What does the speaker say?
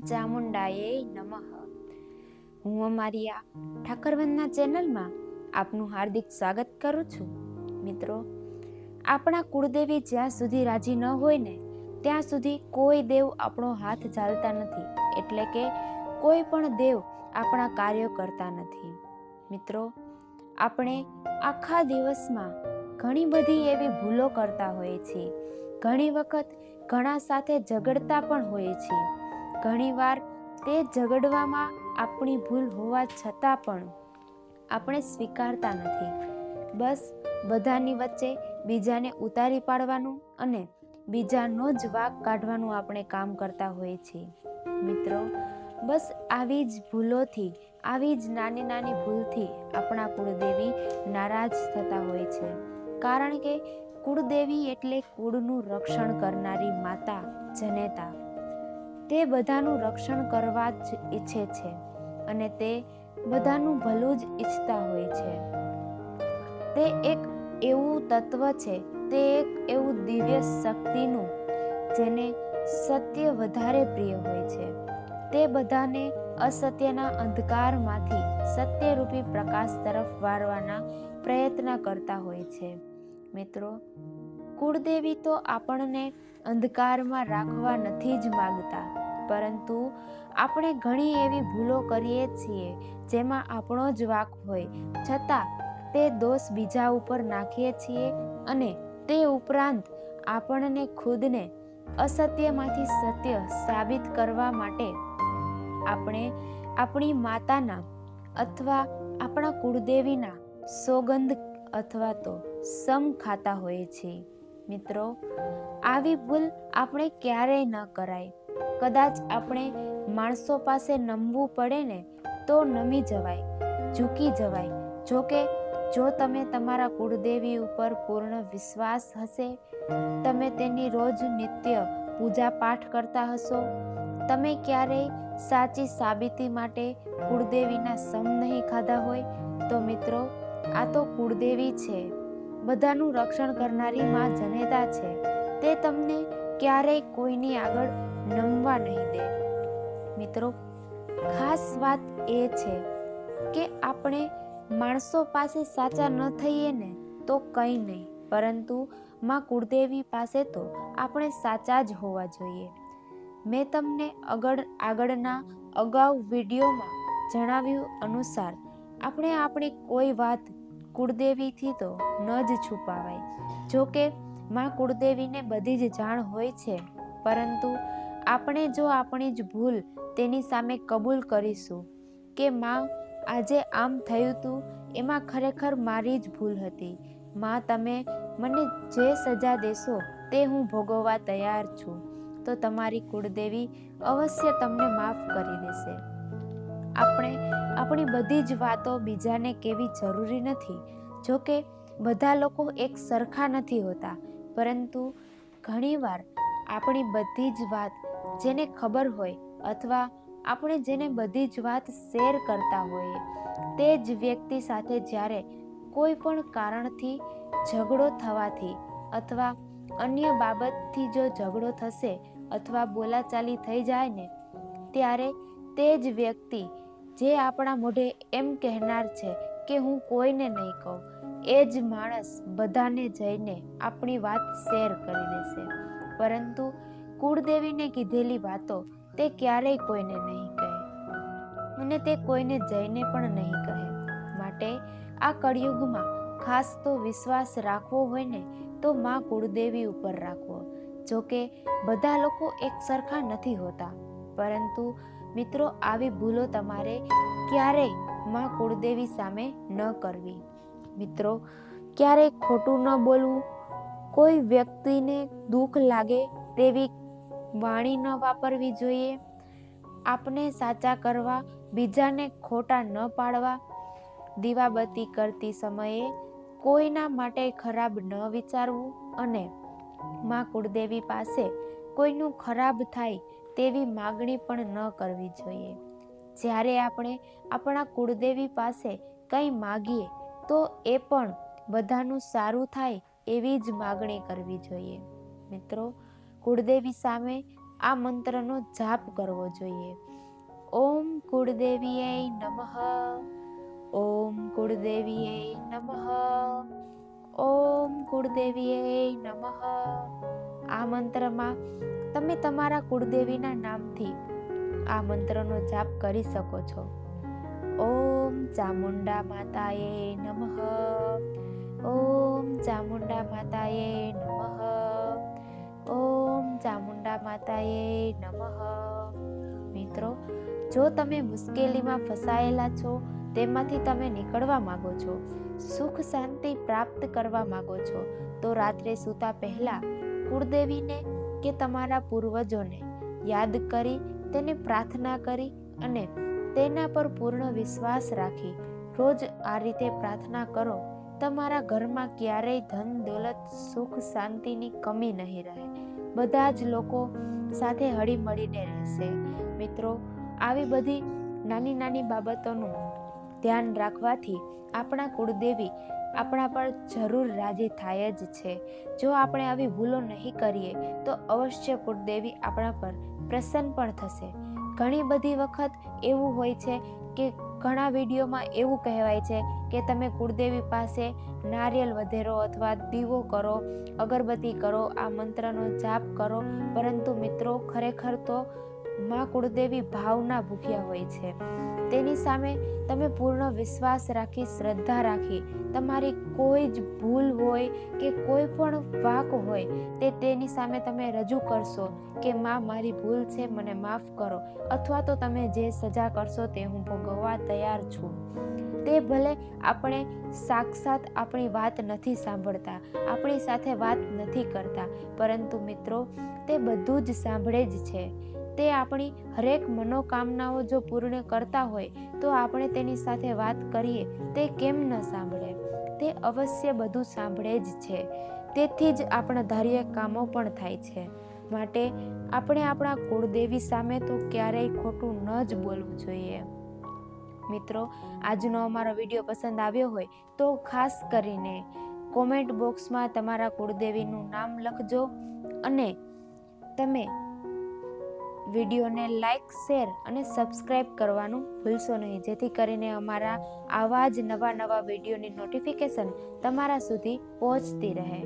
ચામુંડાએ નમઃ. હું અમારી આ ઠાકરવનના ચેનલમાં આપનું હાર્દિક સ્વાગત કરું છું. મિત્રો, આપણા કુળદેવી જ્યાં સુધી રાજી ન હોય ને, ત્યાં સુધી કોઈ દેવ આપણો હાથ ચાલતા નથી. એટલે કે કોઈ પણ દેવ આપણા કાર્યો કરતા નથી. મિત્રો, આપણે આખા દિવસમાં ઘણી બધી એવી ભૂલો કરતા હોઈએ છીએ. ઘણી વખત ઘણા સાથે ઝઘડતા પણ હોઈએ છીએ. ઘણીવાર તે ઝઘડવામાં આપણી ભૂલ હોવા છતાં પણ આપણે સ્વીકારતા નથી. બસ બધાની વચ્ચે બીજાને ઉતારી પાડવાનું અને બીજાનો જ વાક કાઢવાનું આપણે કામ કરતા હોઈએ છીએ. મિત્રો, બસ આવી જ ભૂલોથી, આવી જ નાની નાની ભૂલથી આપણા કુળદેવી નારાજ થતા હોય છે. કારણ કે કુળદેવી એટલે કુળનું રક્ષણ કરનારી માતા, જનેતા તે બધાનું રક્ષણ કરવા જ ઈચ્છે છે અને તે બધાનું ભલું જ ઈચ્છતા હોય છે. તે એક એવું તત્વ છે, તે એક એવું દિવ્ય શક્તિનું, જેને સત્ય વધારે પ્રિય હોય છે. તે બધાને અસત્યના અંધકારમાંથી સત્યરૂપી પ્રકાશ તરફ વાળવાના પ્રયત્ન કરતા હોય છે. મિત્રો, કુળદેવી તો આપણને અંધકારમાં રાખવા નથી જ માગતા. પરંતુ આપણે ઘણી એવી ભૂલો કરીએ છીએ જેમાં આપણો જ વાક હોય. છતાં, તે દોષ બીજા ઉપર નાખીએ છીએ અને તે ઉપરાંત આપણને ખુદને અસત્યમાંથી સત્ય સાબિત કરવા માટે આપણે આપણી માતાના અથવા આપણા કુળદેવીના સોગંધ અથવા તો સમ ખાતા હોઈએ છીએ. મિત્રો, આવી ભૂલ આપણે ક્યારેય ન કરાય. કદાચ આપણે માણસો પાસે નમવું પડે ને તો નમી જવાય, ઝૂકી જવાય. જોકે, જો તમે તમારા કુળદેવી ઉપર પૂર્ણ વિશ્વાસ હશે, તમે તેની રોજ નિત્ય પૂજા પાઠ કરતા હશો, તમે ક્યારેય સાચી સાબિતી માટે કુળદેવીના સમ નહીં ખાધા હોય, તો મિત્રો, આ તો કુળદેવી છે. બધાનું રક્ષણ કરનારી માં જનેતા છે. તે તમને ક્યારેય કોઈની આગળ નમવા નહીં દે. મિત્રો, ખાસ વાત એ છે કે આપણે માણસો પાસે સાચા ન થઈએ ને તો કંઈ નહીં. પરંતુ માં કુળદેવી પાસે તો આપણે સાચા જ હોવા જોઈએ. મેં તમને આગળ આગળના અગાઉ વિડીયોમાં જણાવ્યું અનુસાર, આપણે આપણી કોઈ વાત કુળદેવીથી તો ન જ છુપાવાય. જોકે માં કુળદેવીને બધી જ જાણ હોય છે, પરંતુ આપણે જો આપણી જ ભૂલ તેની સામે કબૂલ કરીશું કે માં, આજે આમ થયું હતું એમાં ખરેખર મારી જ ભૂલ હતી. માં, તમે મને જે સજા દેશો તે હું ભોગવવા તૈયાર છું. તો તમારી કુળદેવી અવશ્ય તમને માફ કરી દેશે. આપણે, આપણી બધી જ વાતો બીજાને કેવી જરૂરી નથી. જોકે, બધા લોકો એક સરખા નથી હોતા. પરંતુ ઘણીવાર આપણી બધી જ વાત જેને ખબર હોય અથવા આપણે જેને બધી જ વાત શેર કરતા હોઈએ, તે જ વ્યક્તિ સાથે જ્યારે કોઈ પણ કારણથી ઝઘડો થવાથી અથવા અન્ય બાબતથી જો ઝઘડો થશે અથવા બોલાચાલી થઈ જાય ને, ત્યારે તે જ વ્યક્તિ જે આપણા મોઢે એમ કહેનાર છે કે હું કોઈને નહીં કહું, એ જ માણસ બધાને જઈને આપણી વાત શેર કરી દેશે. પરંતુ કુળદેવીને કીધેલી વાતો તે ક્યારેય કોઈને નહીં કહે. અને તે કોઈને જઈને પણ નહીં કહે. માટે આ કળિયુગમાં ખાસ તો વિશ્વાસ રાખવો હોય ને તો માં કુળદેવી ઉપર રાખવો. જોકે બધા લોકો એક સરખા નથી હોતા. પરંતુ મિત્રો, આવી ભૂલો તમારે ક્યારેયમાં કુળદેવી સામે ન કરવી. મિત્રો, ક્યારેય ખોટું ન બોલવું. કોઈ વ્યક્તિને દુઃખ લાગે તેવી વાણી ન વાપરવી જોઈએ. આપને સાચા કરવા, બીજાને ખોટા ન પાડવા. દીવાબત્તી કરતી સમયે કોઈના માટે ખરાબ ન વિચારવું અને માં કુળદેવી પાસે કોઈનું ખરાબ થાય તેવી માગણી પણ ન કરવી જોઈએ. જ્યારે આપણે આપણા કુળદેવી પાસે કંઈ માગીએ, તો એ પણ બધાનું સારું થાય એવી જ માગણી કરવી જોઈએ. મિત્રો કુળદેવી સામે આ મંત્રનો જાપ કરવો જોઈએ. ઓમ કુળદેવીએ નમઃ. ઓમ કુળદેવીએ નમઃ. ઓમ કુળદેવીએ નમઃ. આ મંત્રમાં તમે તમારા કુળદેવીના નામથી આ મંત્રનો જાપ કરી શકો છો. ઓમ ચામુંડા માતાએ નમઃ. ઓમ ચામુંડા માતાએ નમઃ. ઓમ ચામુંડા માતાએ નમઃ. મિત્રો, જો તમે મુશ્કેલીમાં ફસાયેલા છો, તેમાંથી તમે નીકળવા માંગો છો, સુખ શાંતિ પ્રાપ્ત કરવા માંગો છો, તો રાત્રે સૂતા પહેલા કુળદેવીને કે તમારા પૂર્વજોને યાદ કરી, તેને પ્રાર્થના કરી અને તેના પર પૂર્ણ વિશ્વાસ રાખી રોજ આ રીતે પ્રાર્થના કરો, તમારા ઘરમાં ક્યારેય ધન, દોલત, સુખ, શાંતિની કમી નહીં રહે. બધા જ લોકો સાથે હળી મળીને રહેશે. મિત્રો, આવી બધી નાની નાની બાબતોનું ધ્યાન રાખવાથી આપણા કુળદેવી આપણા પર જરૂર રાજી થાય જ છે. જો આપણે આવી ભૂલો નહીં કરીએ, તો અવશ્ય કુળદેવી આપણા પર પ્રસન્ન પણ થશે. ઘણી બધી વખત એવું હોય છે કે ઘણા વિડીયોમાં એવું કહેવાય છે કે તમે કુળદેવી પાસે નારિયેલ વધેરો અથવા દીવો કરો, અગરબત્તી કરો, આ મંત્રનો જાપ કરો. પરંતુ મિત્રો, ખરેખર તો માં કુળદેવી ભાવના ભૂખ્યા હોય છે. તેની સામે તમે પૂર્ણ વિશ્વાસ રાખી, શ્રદ્ધા રાખી, તમારી કોઈ જ ભૂલ હોય કે કોઈ પણ વાક હોય તે તેની સામે તમે રજૂ કરશો કે, માં, મારી ભૂલ છે, મને માફ કરો. અથવા તો તમે જે સજા કરશો તે હું ભોગવવા તૈયાર છું. તે ભલે આપણે સાક્ષાત આપણી વાત નથી સાંભળતા, આપણી સાથે વાત નથી કરતા, પરંતુ મિત્રો, તે બધું જ સાંભળે જ છે. તે આપણી હરેક મનોકામનાઓ જો પૂર્ણ કરતા હોય, તો આપણે તેની સાથે વાત કરીએ, તે કેમ ન સાંભળે? તે અવશ્ય બધું સાંભળે જ છે. તેથી જ આપણા ધાર્ય કામો પણ થાય છે. માટે આપણે આપણા કુળદેવી સામે તો ક્યારેય ખોટું ન જ બોલવું જોઈએ. મિત્રો, આજનો અમારો વીડિયો પસંદ આવ્યો હોય, તો ખાસ કરીને કોમેન્ટ બોક્સમાં તમારા કુળદેવીનું નામ લખજો અને તમે વિડીયોને લાઈક, શેર અને સબસ્ક્રાઈબ કરવાનું ભૂલશો નહીં. જેથી કરીને અમારા આવા જ નવા નવા વિડીયોની નોટિફિકેશન તમારા સુધી પહોંચતી રહે.